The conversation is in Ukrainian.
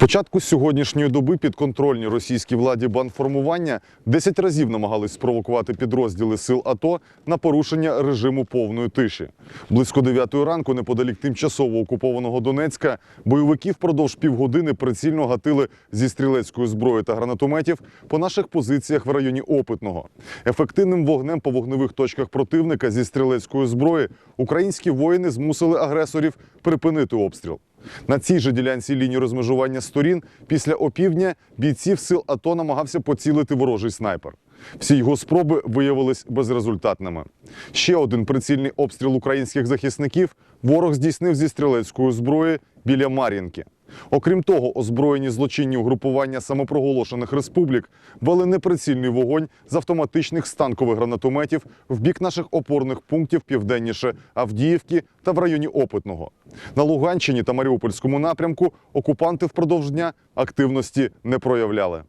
початку сьогоднішньої доби підконтрольні російській владі бандформування 10 разів намагались спровокувати підрозділи сил АТО на порушення режиму повної тиші. Близько 9 ранку, неподалік тимчасово окупованого Донецька, бойовики впродовж півгодини прицільно гатили зі стрілецької зброї та гранатометів по наших позиціях в районі Опитного. Ефективним вогнем по вогневих точках противника зі стрілецької зброї українські воїни змусили агресорів припинити обстріл. На цій же ділянці лінії розмежування сторін після опівдня бійців сил АТО намагався поцілити ворожий снайпер. Всі його спроби виявились безрезультатними. Ще один прицільний обстріл українських захисників ворог здійснив зі стрілецької зброї біля Мар'їнки. Окрім того, озброєні злочинні угрупування самопроголошених республік вели неприцільний вогонь з автоматичних станкових гранатометів в бік наших опорних пунктів південніше Авдіївки та в районі Опитного. На Луганщині та Маріупольському напрямку окупанти впродовж дня активності не проявляли.